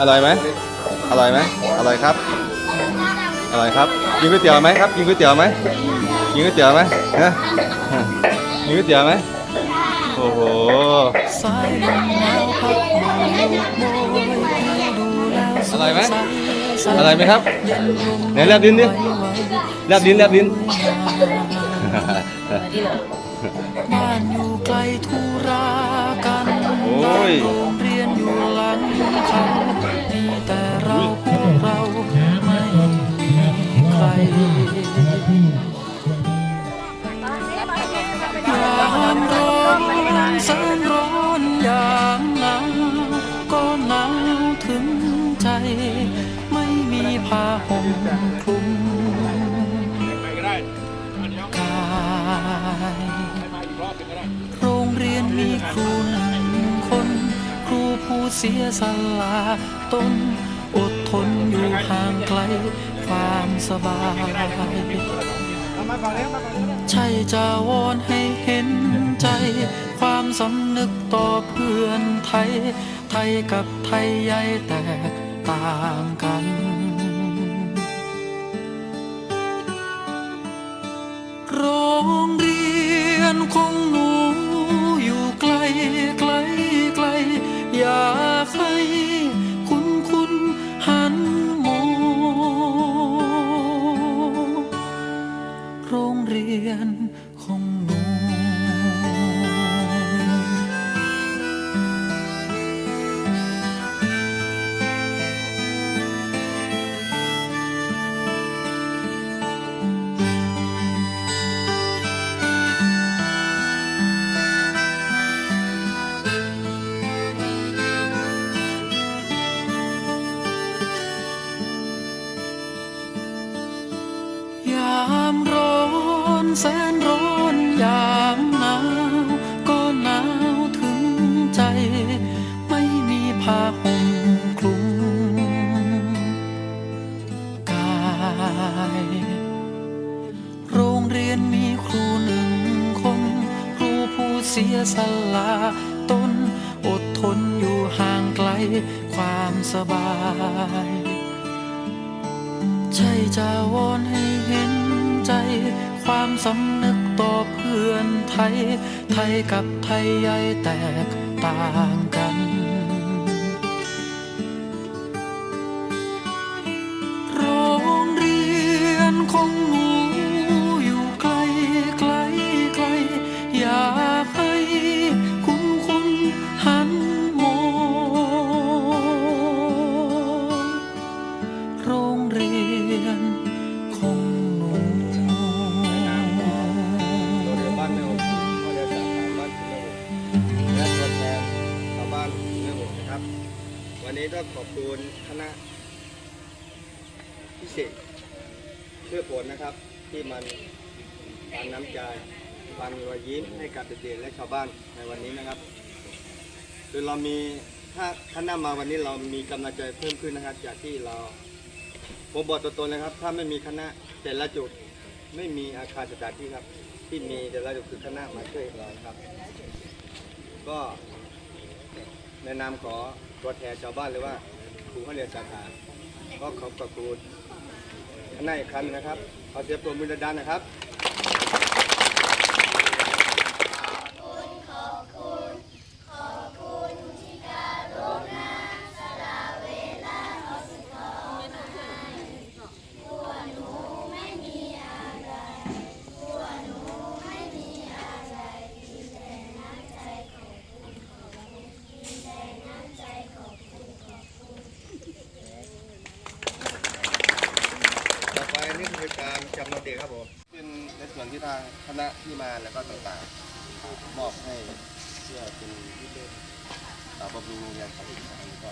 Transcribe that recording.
อร่อยไหมอร่อยไหมอร่อยครับอร่อยครับกินก๋วยเตี๋ยวไหมครับกินก๋วยเตี๋ยวไหมกินก๋วยเตี๋ยวไหมฮะกินก๋วยเตี๋ยวไหมโอ้โหสายลมหมอร่อยไหมอร่อยไหมครับเนลมไหนแลบลิ้นดิแลบลิ้นแลบลิ้นบ้านอยู่ไกลธุรากันโอ้ย แต่เราพวกเราไม่มีใครยามร้อนแสนร้อนอย่างหนาวก็หนาวถึงใจ ไม่มีผ้าห่มคลุม เสียสละตนอดทนอยู่ห่างไกลความสบาย ใช่จะวอนให้เห็นใจ ความสำนึกต่อเพื่อนไทย ไทยกับไทยใหญ่แตกต่างกัน ร แสนร้อนยามหนาวก็หนาวถึงใจ ไม่มีผ้าห่มคลุมกาย โรงเรียนมีครูหนึ่งคน ครูผู้เสียสละตนอดทนอยู่ห่างไกลความสบายใช่จะวอนให้เห็นใจ ความสำนึกต่อเพื่อนไทย ไทยกับไทยใหญ่แตกต่างกัน โรงเรียนของหนู ครับ วันนี้ต้องขอบคุณคณะพิเศษเพื่อผลนะครับ ที่มันปันน้ำใจปันรอยยิ้มให้กับเด็กๆและชาวบ้านในวันนี้นะครับคือเรามีถ้าคณะมาวันนี้เรามีกำลังใจเพิ่มขึ้นนะครับ จากที่เราผมบอกตัวตนเลยครับ ถ้าไม่มีคณะแต่ละจุดไม่มีอาคารสถานที่ครับ ที่มีแต่ละจุดคือคณะมาช่วยเราครับ ก็ ในนามขอตัวแทนชาวบ้านเลยว่าครูเขาเรียนสาขาก็ขอบขอบคุณคณะอีกครั้งหนึ่งนะครับขอเสียงปรบมือดังๆนะครับ ต่อไปนี่คือการ จำนวนเด็กครับผมเป็นในส่วนที่ทางคณะที่มาแล้วก็ต่างๆมอบให้เพื่อเป็นที่เล่นบำรุงโรงเรียนครับอีกครั้งก็